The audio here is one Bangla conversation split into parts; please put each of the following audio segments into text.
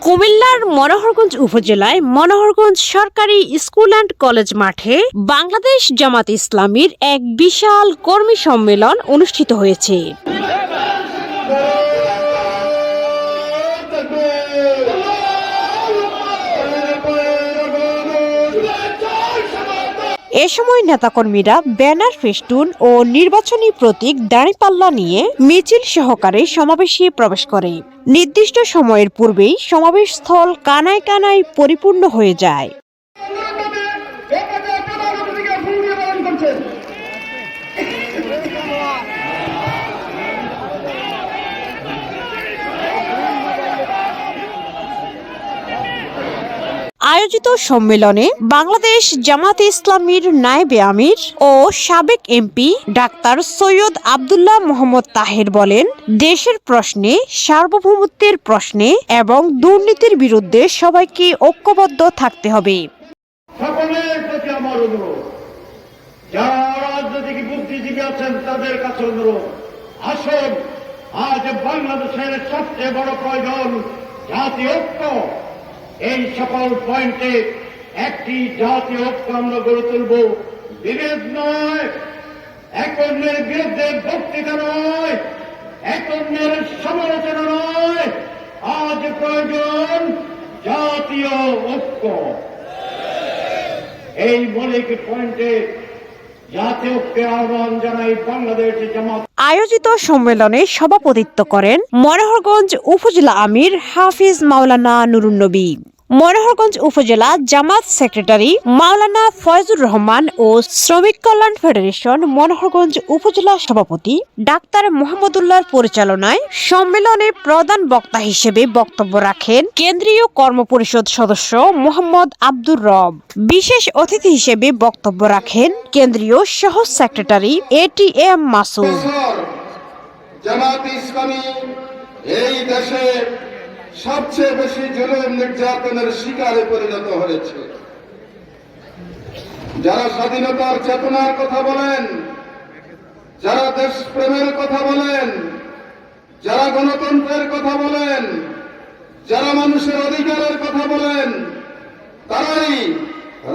কুমিল্লার মনোহরগঞ্জ উপজেলায় মনোহরগঞ্জ সরকারি স্কুল অ্যান্ড কলেজ মাঠে বাংলাদেশ জামাত ইসলামীর এক বিশাল কর্মী সম্মেলন অনুষ্ঠিত হয়েছে। এ সময় নেতাকর্মীরা ব্যানার, ফেস্টুন ও নির্বাচনী প্রতীক, দাঁড়িপাল্লা নিয়ে মিছিল সহকারে সমাবেশে প্রবেশ করে। নির্দিষ্ট সময়ের পূর্বেই সমাবেশস্থল কানায় কানায় পরিপূর্ণ হয়ে যায়। আয়োজিত সম্মেলনে বাংলাদেশ জামাতে ইসলামীর নায়েবে আমির ও সাবেক এমপি ডাক্তার সৈয়দ আবদুল্লাহ মোহাম্মদ তাহের বলেন, দেশের প্রশ্নে, সার্বভৌমত্বের প্রশ্নে এবং দুর্নীতির বিরুদ্ধে সবাইকে ঐক্যবদ্ধ থাকতে হবে। আসুন, আজ বাংলাদেশের সবচেয়ে বড় প্রয়োজন জাতীয় ঐক্য। এই সকল পয়েন্টে একটি জাতীয় ঐক্য আমরা গড়ে তুলব। বিভেদ নয়। এক অন্যের বিরুদ্ধে বক্তৃতা নয়। এক অন্যের সমালোচনা নয়। আজ প্রয়োজন জাতীয় ঐক্য। এই মৌলিক পয়েন্টে আয়োজিত সম্মেলনে সভাপতিত্ব করেন মনোহরগঞ্জ উপজেলা আমির হাফিজ মাওলানা নুরুন্নবী মনোহরগঞ্জ উপজেলা জামাত সেক্রেটারি মাওলানা ফয়জুর রহমান ও শ্রমিক কল্যাণ ফেডারেশন মনোহরগঞ্জ উপজেলা সভাপতি ডাক্তার মোহাম্মদুল্লাহর পরিচালনায় সম্মেলনে প্রধান বক্তা হিসেবে বক্তব্য রাখেন কেন্দ্রীয় কর্মপরিষদ সদস্য মোহাম্মদ আব্দুর রব। বিশেষ অতিথি হিসেবে বক্তব্য রাখেন কেন্দ্রীয় সহ সেক্রেটারি মাসুদ। জামাত ইসলামী এই দেশে সবচেয়ে বেশি জুলুম নির্যাতনের শিকারে পরিণত হয়েছে। যারা স্বাধীনতার চেতনার কথা বলেন, যারা দেশপ্রেমের কথা বলেন, যারা গণতন্ত্রের কথা বলেন, যারা মানুষের অধিকারের কথা বলেন, তারাই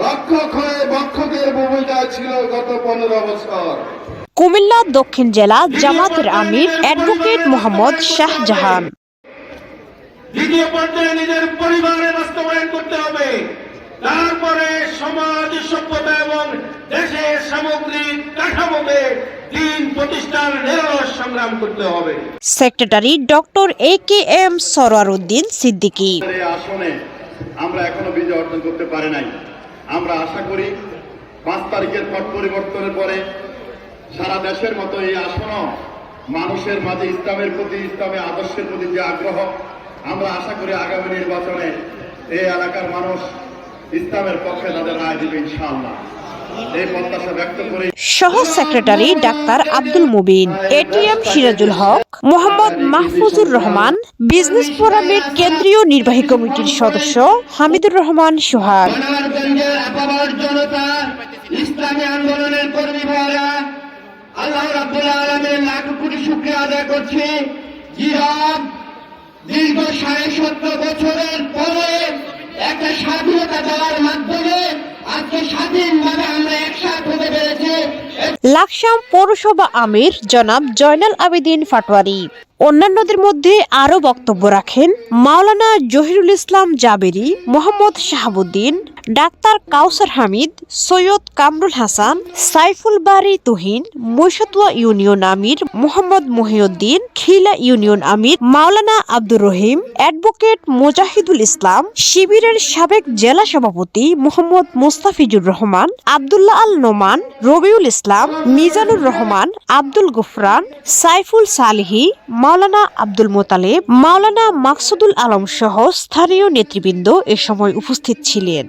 রক্ষক হয়ে বক্ষকের ভূমিকায় ছিল গত পনেরো বছর। কুমিল্লা দক্ষিণ জেলা জামাতের আমির অ্যাডভোকেট মোহাম্মদ শাহজাহান। দ্বিতীয় পর্যায়ে নিজের পরিবারে বাস্তবায়ন করতে হবে। তারপরে সমাজ সভ্যতা এবং দেশের সামগ্রিক কাঠামোতে দিন প্রতিষ্ঠার নিরলস সংগ্রাম করতে হবে। Secretary doctor A K M Sarwar Uddin Siddiqui. এই আসনে আমরা এখনও বিজয় অর্জন করতে পারি নাই। আমরা আশা করি পাঁচ তারিখের পট পরিবর্তনের পরে সারা দেশের মতো এই আসনও মানুষের মাঝে ইসলামের প্রতি ইসলামের আদর্শের প্রতি যে আগ্রহ আমরা আশা করি আগামী নির্বাচনে এই এলাকার মানুষ ইসলামের পক্ষে তাদের রায় দিবে ইনশাআল্লাহ। সহ secretary doctor Abdul Mubin ATM Sirajul Haque Mohammad Mahfuzur Rahman business ফোরামের কেন্দ্রীয় নির্বাহী কমিটির সদস্য হামিদুর রহমান সোহাগ। ইসলামী আন্দোলনের কর্মী ভাইরা আল্লাহ রাব্বুল আলমের লাখ কোটি শুক্রিয়া আদায় করছি। দীর্ঘ সাড়ে সতেরো বছরের পরে একটা স্বাধীনতা দেওয়ার মাধ্যমে আজকে স্বাধীনভাবে আমরা একসাথ হতে পেরেছি। লাকসাম পৌরসভা আমির জনাব জয়নাল আবেদিন ফাটোয়ারি। অন্যান্যদের মধ্যে আরও বক্তব্য রাখেন মাওলানা জহিরুল ইসলাম জাবেরি, মোহাম্মদ শাহাবুদ্দিন ডাক্তার কাউসার হামিদ, সৈয়দ কামরুল হাসান, সাইফুল বারি তুহিন, মৈশতুয়া ইউনিয়ন আমির মোহাম্মদ মহিউদ্দিন, খিলা ইউনিয়ন আমির মাওলানা আব্দুর রহিম, অ্যাডভোকেট মোজাহিদুল ইসলাম, শিবিরের সাবেক জেলা সভাপতি মোহাম্মদ মোস্তাফিজুর রহমান, আবদুল্লাহ আল নোমান, রবিউল ইসলাম, মিজানুর রহমান, আব্দুল গুফরান, সাইফুল সালিহি, মাওলানা আব্দুল মোতালেব, মাওলানা মাকসুদুল আলম সহ স্থানীয় নেতৃবৃন্দ এ সময় উপস্থিত ছিলেন।